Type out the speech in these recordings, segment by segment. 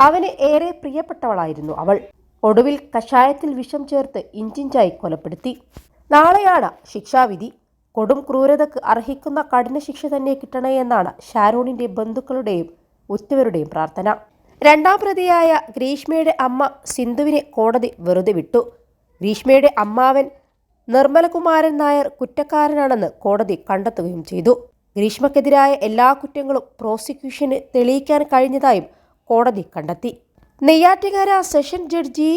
അവന് ഏറെ പ്രിയപ്പെട്ടവളായിരുന്നു അവൾ. ഒടുവിൽ കഷായത്തിൽ വിഷം ചേർത്ത് ഇഞ്ചിഞ്ചായി കൊലപ്പെടുത്തി. നാളെയാണ് ശിക്ഷാവിധി. കൊടും ക്രൂരതക്ക് അർഹിക്കുന്ന കഠിന ശിക്ഷ തന്നെ കിട്ടണേ എന്നാണ് ഷാരോണിന്റെ ബന്ധുക്കളുടെയും ഉറ്റവരുടെയും പ്രാർത്ഥന. രണ്ടാം പ്രതിയായ ഗ്രീഷ്മയുടെ അമ്മ സിന്ധുവിനെ കോടതി വെറുതെ വിട്ടു. ഗ്രീഷ്മയുടെ അമ്മാവൻ നിർമ്മലകുമാരൻ നായർ കുറ്റക്കാരനാണെന്ന് കോടതി കണ്ടെത്തുകയും ചെയ്തു. ഗ്രീഷ്മക്കെതിരായ എല്ലാ കുറ്റങ്ങളും പ്രോസിക്യൂഷന് തെളിയിക്കാൻ കഴിഞ്ഞതായും കോടതി കണ്ടെത്തി. Neyyattinkara session judge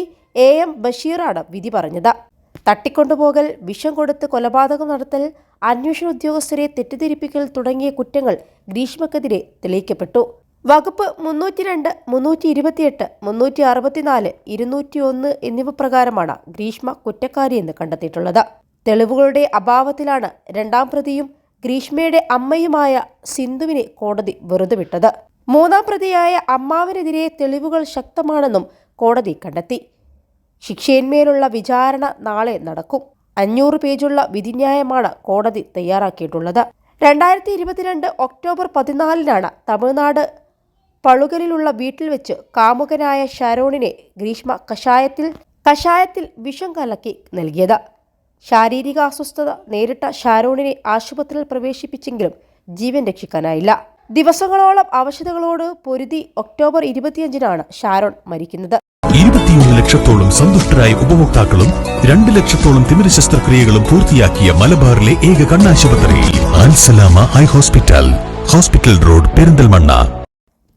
A M ബഷീറാണ് വിധി പറഞ്ഞത്. തട്ടിക്കൊണ്ടുപോകൽ വിഷം കൊടുത്ത് കൊലപാതകം നടത്തൽ അന്വേഷണ ഉദ്യോഗസ്ഥരെ തെറ്റിദ്ധരിപ്പിക്കൽ തുടങ്ങിയ കുറ്റങ്ങൾ ഗ്രീഷ്മക്കെതിരെ തെളിയിക്കപ്പെട്ടു. വകുപ്പ് മുന്നൂറ്റി രണ്ട് മുന്നൂറ്റി ഇരുപത്തിയെട്ട് മുന്നൂറ്റി അറുപത്തിനാല് ഇരുന്നൂറ്റി ഒന്ന് എന്നിവ പ്രകാരമാണ് ഗ്രീഷ്മ കുറ്റക്കാരിയെന്ന് കണ്ടെത്തിയിട്ടുള്ളത്. തെളിവുകളുടെ അഭാവത്തിലാണ് രണ്ടാം പ്രതിയും ഗ്രീഷ്മയുടെ അമ്മയുമായ സിന്ധുവിനെ കോടതി വെറുതെ വിട്ടത്. മൂന്നാം പ്രതിയായ അമ്മാവിനെതിരെ തെളിവുകൾ ശക്തമാണെന്നും കോടതി കണ്ടെത്തി. ശിക്ഷയിന്മേലുള്ള വിചാരണ നാളെ നടക്കും. അഞ്ഞൂറ് പേജുള്ള വിധിന്യായമാണ് കോടതി തയ്യാറാക്കിയിട്ടുള്ളത്. രണ്ടായിരത്തി ഇരുപത്തിരണ്ട് ഒക്ടോബർ പതിനാലിനാണ് തമിഴ്നാട് പളുകലിലുള്ള വീട്ടിൽ വെച്ച് കാമുകനായ ഷരോണിനെ ഗ്രീഷ്മ കഷായത്തിൽ കഷായത്തിൽ വിഷം കലക്കി നൽകിയത്. ശാരീരിക അസ്വസ്ഥത നേരിട്ട ഷാരോണിനെ ആശുപത്രിയിൽ പ്രവേശിപ്പിച്ചെങ്കിലും ജീവൻ രക്ഷിക്കാനായില്ല. ദിവസങ്ങളോളം അവശതകളോട് പൊരുതി ഒക്ടോബർ ഇരുപത്തിയഞ്ചിനാണ് ഷാരോൺ മരിക്കുന്നത്. ഇരുപത്തിയൊന്ന് ലക്ഷത്തോളം സന്തുഷ്ടരായ ഉപഭോക്താക്കളും രണ്ട് ലക്ഷത്തോളം തിമിര ശസ്ത്രക്രിയകളും പൂർത്തിയാക്കിയ മലബാറിലെ ഏക കണ്ണാശുപത്രി Al Salama eye hospital hospital road Perinthalmanna.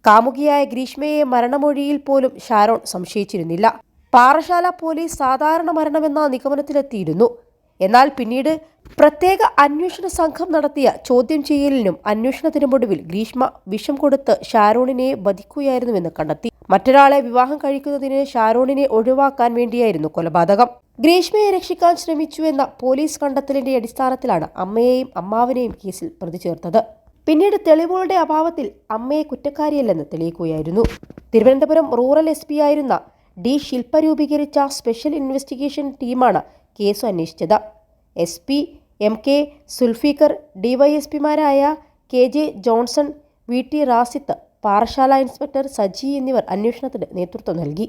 കാമുകിയായ ഗ്രീഷ്മയെ മരണമൊഴിയിൽ പോലും ഷാരോൺ സംശയിച്ചിരുന്നില്ല. പാറശാല പോലീസ് സാധാരണ മരണമെന്ന നിഗമനത്തിലെത്തിയിരുന്നു. എന്നാൽ പിന്നീട് പ്രത്യേക അന്വേഷണ സംഘം നടത്തിയ ചോദ്യം ചെയ്യലിനും അന്വേഷണത്തിനും ഒടുവിൽ ഗ്രീഷ്മ വിഷം കൊടുത്ത് ഷാരോണിനെ വധിക്കുകയായിരുന്നുവെന്ന് കണ്ടെത്തി. മറ്റൊരാളെ വിവാഹം കഴിക്കുന്നതിന് ഷാരോണിനെ ഒഴിവാക്കാൻ വേണ്ടിയായിരുന്നു കൊലപാതകം. ഗ്രീഷ്മയെ രക്ഷിക്കാൻ ശ്രമിച്ചുവെന്ന പോലീസ് കണ്ടെത്തലിന്റെ അടിസ്ഥാനത്തിലാണ് അമ്മയെയും അമ്മാവിനെയും കേസിൽ പ്രതി ചേർത്തത് പിന്നീട് തെളിവുകളുടെ അഭാവത്തിൽ അമ്മയെ കുറ്റക്കാരിയല്ലെന്ന് തെളിയിക്കുകയായിരുന്നു. തിരുവനന്തപുരം റൂറൽ എസ് പി ആയിരുന്ന ഡി ശില്പ രൂപീകരിച്ച സ്പെഷ്യൽ ഇൻവെസ്റ്റിഗേഷൻ ടീമാണ് കേസ് അന്വേഷിച്ചത്. S M K Sulfiqar ഡിവൈഎസ്പിമാരായ K J Johnson V T Rasith Parassala inspector Saji എന്നിവർ അന്വേഷണത്തിന് നേതൃത്വം നൽകി.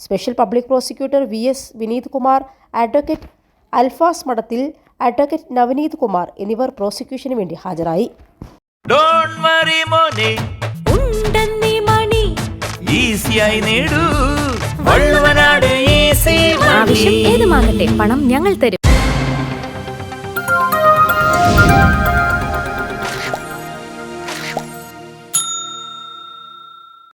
Special public prosecutor V S Vineeth Kumar advocate Alfas Madathil advocate Navaneeth Kumar എന്നിവർ പ്രോസിക്യൂഷന് വേണ്ടി ഹാജരായി. ഡോൺ വറി മോനെ. ഉണ്ടെന്നീ മണി. ഈസിയായി നേടൂ. വള്ളുവനാട് ഈസി ആവശ്യം ഏതുമാകട്ടെ പണം ഞങ്ങൾ തരും.